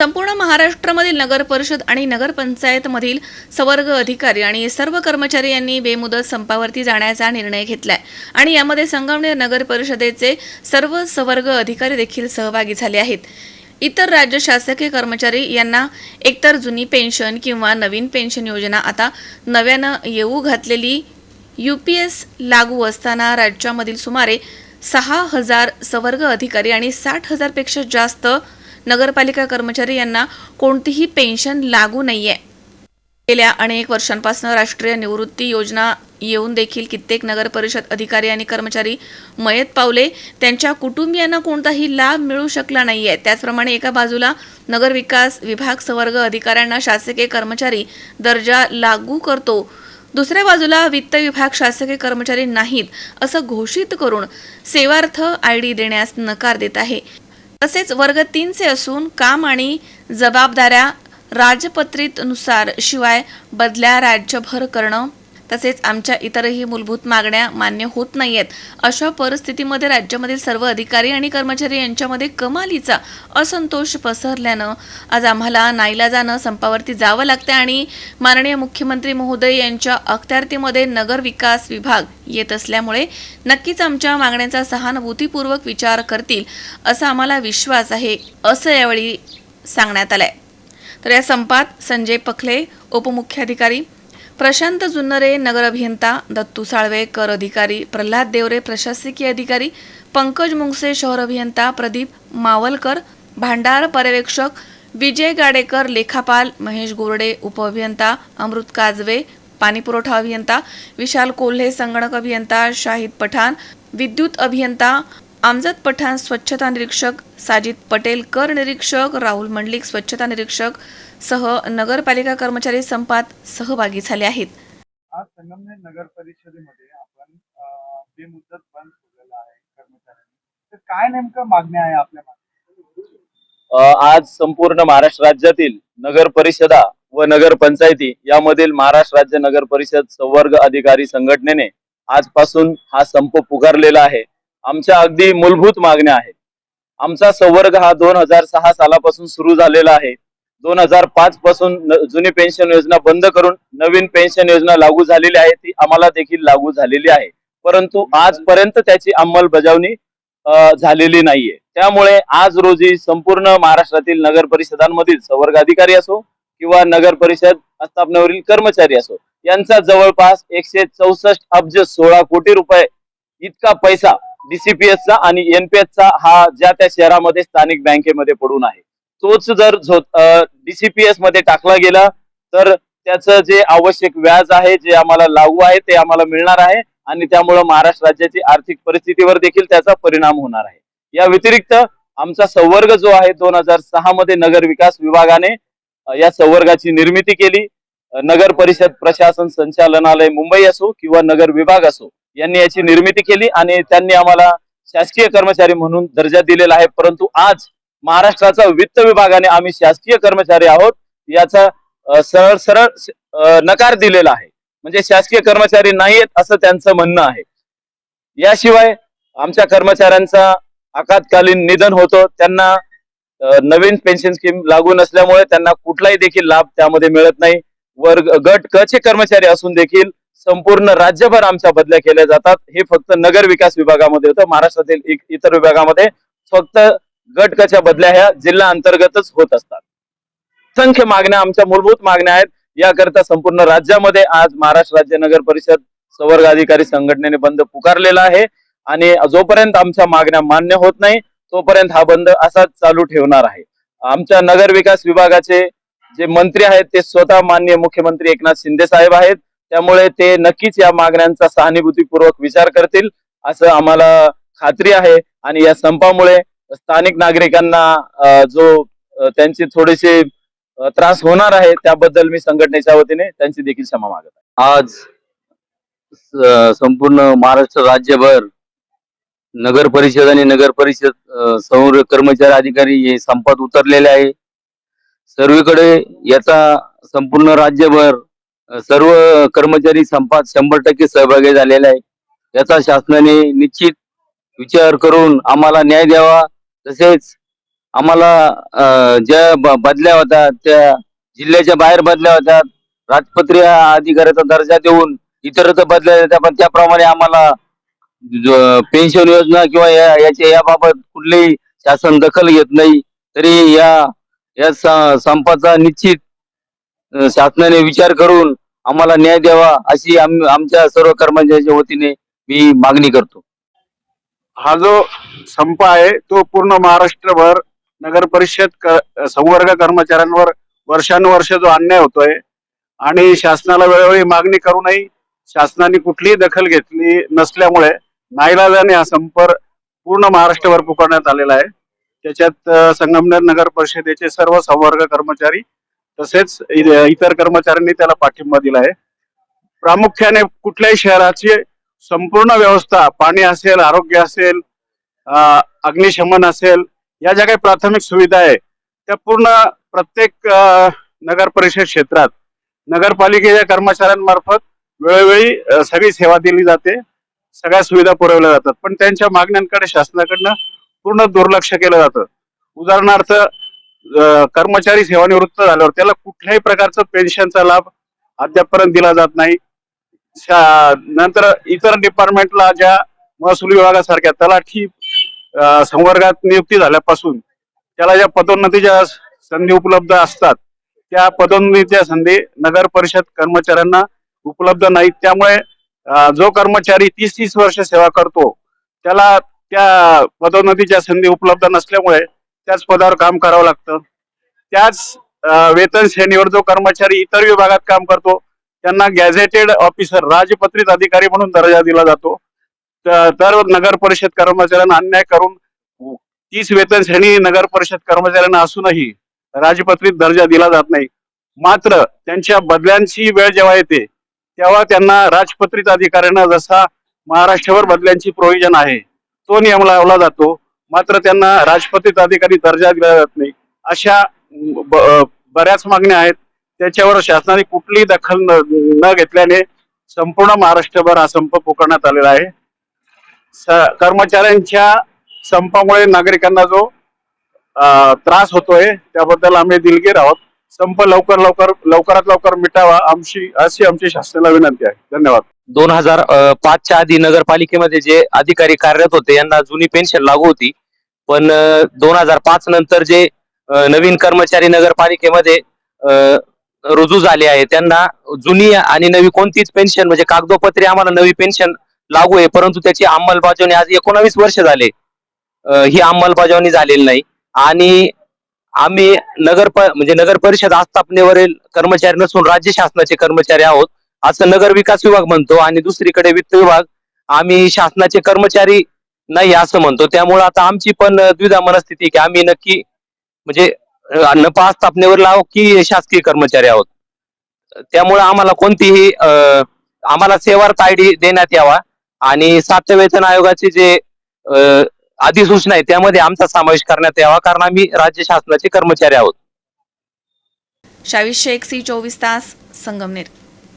संपूर्ण महाराष्ट्रामधील नगर परिषद आणि नगरपंचायतमधील सवर्ग अधिकारी आणि सर्व कर्मचारी यांनी बेमुदत संपावरती जाण्याचा निर्णय घेतलाय. आणि यामध्ये संगमनेर नगर परिषदेचे सर्व सवर्ग अधिकारी देखील सहभागी झाले आहेत. इतर राज्य शासकीय कर्मचारी यांना एकतर जुनी पेन्शन किंवा नवीन पेन्शन योजना आता नव्यानं येऊ घातलेली यू पी एस लागू असताना राज्यामधील सुमारे सहा हजार सवर्ग अधिकारी आणि साठ हजारपेक्षा जास्त नगरपालिका कर्मचारी यांना कोणतीही पेन्शन लागू नाहीये. गेल्या अनेक वर्षांपासून राष्ट्रीय निवृत्ती योजना येऊन देखील कित्येक नगर परिषद अधिकारी आणि कर्मचारी मयत पावले. त्यांच्या कुटुंबियांना कोणताही लाभ मिळू शकला नाहीये. त्याचप्रमाणे एका बाजूला नगरविकास विभाग सवर्ग अधिकाऱ्यांना शासकीय कर्मचारी दर्जा लागू करतो. दुसऱ्या बाजूला वित्त विभाग शासकीय कर्मचारी नाहीत असं घोषित करून सेवार्थ आय डी देण्यास नकार देत आहे. तसेच वर्ग तीनचे असून काम आणि जबाबदाऱ्या राजपत्रितनुसार शिवाय बदल्या राज्यभर करणं तसेच आमच्या इतरही मूलभूत मागण्या मान्य होत नाहीयेत. अशा परिस्थितीमध्ये राज्यामधील सर्व अधिकारी आणि कर्मचारी यांच्यामध्ये कमालीचा असंतोष पसरल्यानं आज आम्हाला नाईलाजानं संपावरती जावं लागतं आणि माननीय मुख्यमंत्री महोदय यांच्या अखत्यारतीमध्ये नगर विकास विभाग येत असल्यामुळे नक्कीच आमच्या मागण्यांचा सहानुभूतीपूर्वक विचार करतील असा आम्हाला विश्वास आहे असं यावेळी सांगण्यात आलंय. तर या संपात संजय पखले उपमुख्याधिकारी प्रशांत जुन्नरे नगर अभियंता दत्तू साळवे कर अधिकारी प्रल्हाद देवरे प्रशासकीय अधिकारी पंकज मुंगसे शहर अभियंता प्रदीप मावलकर भांडार पर्यवेक्षक विजय गाडेकर लेखापाल महेश गोरडे उपअभियंता अमृत काजवे पाणीपुरवठा अभियंता विशाल कोल्हे संगणक अभियंता शाहिद पठाण विद्युत अभियंता आमजद पठाण स्वच्छता निरीक्षक साजिद पटेल कर निरीक्षक राहुल मंडलिक स्वच्छता निरीक्षक सह नगरपालिका कर्मचारी संपात सहभागी झाले आहेत. आज संगमनेर नगर परिषदेमध्ये आपण बेमुदत बंद ठेवलेला आहे कर्मचाऱ्यांनी तर काय नेमकं मागण्या आहे आपल्या मागे? अ, आज संपूर्ण महाराष्ट्र राज्यातील नगर परिषदा व नगर पंचायती यामधील महाराष्ट्र राज्य नगर परिषद संवर्ग अधिकारी संघटनेने आजपासून हा संप पुकारलेला आहे. आमच्या अगदी मूलभूत मागण्या आहेत. आमचा संवर्ग हा दोन हजार सहा सालापासून सुरू झालेला आहे. दोन हजार पाच पासून जुनी पेन्शन योजना बंद करून नवीन पेन्शन योजना लागू झालेली आहे. ती आम्हाला देखील लागू झालेली आहे. परंतु आजपर्यंत त्याची अंमलबजावणी झालेली नाहीये. त्यामुळे आज रोजी संपूर्ण महाराष्ट्रातील नगर परिषदांमधील संवर्ग अधिकारी असो किंवा नगर परिषद स्थापनेवरील कर्मचारी असो यांचा जवळपास एकशे चौसष्ट अब्ज सोळा कोटी रुपये इतका पैसा डीसीपीएसचा चा आणि एनपीएसचा चा हा ज्या त्या शहरामध्ये स्थानिक बँकेमध्ये पडून आहे. तोच जर डीसीपीएसमध्ये टाकला गेला तर त्याचं जे आवश्यक व्याज आहे जे आम्हाला लागू आहे ते आम्हाला मिळणार आहे. आणि त्यामुळे महाराष्ट्र राज्याची आर्थिक परिस्थितीवर देखील त्याचा परिणाम होणार आहे. या व्यतिरिक्त आमचा संवर्ग जो आहे दोन हजार सहा मध्ये नगर विकास विभागाने या संवर्गाची निर्मिती केली. नगर परिषद प्रशासन संचालनालय मुंबई असो किंवा नगर विभाग असो यांनी याची निर्मिती केली आणि त्यांनी आम्हाला शासकीय कर्मचारी म्हणून दर्जा दिलेला आहे. परंतु आज महाराष्ट्राचा वित्त विभागाने आम्ही शासकीय कर्मचारी आहोत. याचा सरळ सरळ नकार दिलेला आहे. म्हणजे शासकीय कर्मचारी नाहीयेत असं त्यांचं म्हणणं आहे. याशिवाय आमच्या कर्मचाऱ्यांचा आपातकालीन निधन होतं. त्यांना नवीन पेन्शन स्कीम लागू नसल्यामुळे त्यांना कुठलाही देखील लाभ त्यामध्ये मिळत नाही. वर्ग गट क चे कर्मचारी असून देखील संपूर्ण राज्यभर आमच्या बदल्या केल्या जातात. हे फक्त नगर विकास विभागामध्ये होतं. महाराष्ट्रातील इतर विभागामध्ये फक्त गट बदल्या ह्या जिल्हा अंतर्गतच होत असतात. असंख्य मागण्या आमच्या मूलभूत मागण्या आहेत. याकरता संपूर्ण राज्यामध्ये आज महाराष्ट्र राज्य नगर परिषद संवर्ग अधिकारी संघटनेने बंद पुकारलेला आहे. आणि जोपर्यंत आमच्या मागण्या मान्य होत नाही तोपर्यंत हा बंद असाच चालू ठेवणार आहे. आमच्या नगर विकास विभागाचे जे मंत्री आहेत ते स्वतः माननीय मुख्यमंत्री एकनाथ शिंदे साहेब आहेत. त्यामुळे ते नक्कीच या मागण्यांचा सहानुभूतीपूर्वक विचार करतील असं आम्हाला खात्री आहे. आणि या संपामुळे स्थानिक नागरिकांना जो त्यांचे थोडेसे त्रास होणार आहे त्याबद्दल मी संघटनेच्या वतीने त्यांची देखील क्षमा मागत आहे. आज संपूर्ण महाराष्ट्र राज्यभर नगर परिषद आणि नगर परिषद संर कर्मचारी अधिकारी हे संपात उतरलेले आहे. सर्वीकडे याचा संपूर्ण राज्यभर सर्व कर्मचारी संपात शंभर टक्के सहभागी झालेला आहे. याचा शासनाने निश्चित विचार करून आम्हाला न्याय द्यावा. तसेच आम्हाला ज्या बदल्या होत्या त्या जिल्ह्याच्या बाहेर बदल्या होत्या राजपत्रीय अधिकाऱ्याचा दर्जा देऊन इतरत्र बदल्या जात्या पण त्याप्रमाणे आम्हाला पेन्शन योजना किंवा या याच्या याबाबत कुठलीही शासन दखल घेत नाही तरी या या संपाचा निश्चित शासनाने विचार करून आम्हाला न्याय द्यावा अशी आम- आमच्या सर्व कर्मचाऱ्यांच्या वतीने मी मागणी करतो. हा जो संप आहे तो पूर्ण महाराष्ट्रभर नगर परिषद संवर्ग कर्मचाऱ्यांवर वर्षानुवर्ष जो अन्याय होतोय आणि शासनाला वेळोवेळी मागणी करूनही शासनाने कुठलीही दखल घेतली नसल्यामुळे नाईलाजाने हा संप पूर्ण महाराष्ट्रभर पुकारण्यात आलेला आहे. त्याच्यात संगमनेर नगर परिषदेचे सर्व संवर्ग कर्मचारी तसेच इतर कर्मचाऱ्यांनी त्याला पाठिंबा दिला आहे. प्रामुख्याने कुठल्याही शहराची संपूर्ण व्यवस्था पाणी असेल आरोग्य असेल अग्निशमन असेल या ज्या काही प्राथमिक सुविधा आहे त्या पूर्ण प्रत्येक नगर परिषद क्षेत्रात नगरपालिकेच्या कर्मचाऱ्यांमार्फत वेळोवेळी सगळी सेवा दिली जाते सगळ्या सुविधा पुरवल्या जातात. पण त्यांच्या मागण्यांकडे शासनाकडनं पूर्ण दुर्लक्ष केलं जातं. उदाहरणार्थ कर्मचारी सेवानिवृत्त झाल्यावर त्याला कुठल्याही प्रकारचं पेन्शनचा लाभ अद्यापपर्यंत दिला जात नाही. नंतर इतर डिपार्टमेंटला ज्या महसूल विभागासारख्या तलाठी संवर्गात नियुक्ती झाल्यापासून त्याला ज्या पदोन्नतीच्या संधी उपलब्ध असतात त्या पदोन्नतीच्या संधी नगर परिषद कर्मचाऱ्यांना उपलब्ध नाहीत. त्यामुळे जो कर्मचारी तीस तीस वर्ष सेवा करतो त्याला त्या पदोन्नतीच्या संधी उपलब्ध नसल्यामुळे त्याच पदावर काम करावं लागतं. त्याच वेतन श्रेणीवर जो कर्मचारी इतर विभागात काम करतो त्यांना गॅझेटेड ऑफिसर राजपत्रित अधिकारी म्हणून दर्जा दिला जातो. तर नगर परिषद कर्मचाऱ्यांना अन्याय करून तीस वेतन श्रेणी नगर परिषद कर्मचाऱ्यांना असूनही राजपत्रित दर्जा दिला जात नाही. मात्र त्यांच्या बदल्यांची वेळ जेव्हा येते तेव्हा त्यांना राजपत्रित अधिकाऱ्यांना जसा महाराष्ट्रभर बदल्यांची प्रोव्हिजन आहे तो नियम लावला जातो. मात्र त्यांना राजपत्रित अधिकारी दर्जा दिला जात नाही. अशा ब- बऱ्याच मागण्या आहेत. त्याच्यावर शासनाने कुठलीही दखल न न घेतल्याने संपूर्ण महाराष्ट्रभर हा संप पुकारण्यात आलेला आहे. कर्मचाऱ्यांच्या संपामुळे नागरिकांना जो त्रास होतोय त्याबद्दल आम्ही दिलगीर आहोत. संप लवकर लवकर लवकरात लवकर मिटावा आमची अशी आमची शासनाला विनंती आहे. धन्यवाद. दोन हजार पाचच्या आधी नगरपालिकेमध्ये जे अधिकारी कार्यरत होते यांना जुनी पेन्शन लागू होती. पण दोन हजार पाच नंतर जे नवीन कर्मचारी नगरपालिकेमध्ये रुजू झाले आहे. त्यांना जुनी आणि नवी कोणतीच पेन्शन म्हणजे कागदोपत्री आम्हाला नवी पेन्शन लागू आहे. परंतु त्याची अंमलबजावणी आज एकोणावीस वर्ष झाले. ही अंमलबजावणी झालेली नाही. आणि आम्ही नगर म्हणजे नगर परिषद आस्थापनेवरील कर्मचारी नसून राज्य शासनाचे कर्मचारी आहोत. असं नगर विकास विभाग म्हणतो आणि दुसरीकडे वित्त विभाग. आम्ही शासनाचे कर्मचारी नाही असं म्हणतो. त्यामुळे आता आमची पण द्विधा मनस्थिती की आम्ही नक्की म्हणजे अं, स्थापनेवर लाव की शासकीय कर्मचारी आहोत. त्यामुळे आम्हाला कोणतीही आम्हाला सेवार्थ आय डी देण्यात यावा आणि सातव्या वेतन आयोगाचे जे अधिसूचना आहे त्यामध्ये आमचा समावेश करण्यात यावा कारण आम्ही राज्य शासनाचे कर्मचारी आहोत. शावीस शेख सी चोवीस तास संगमनेर.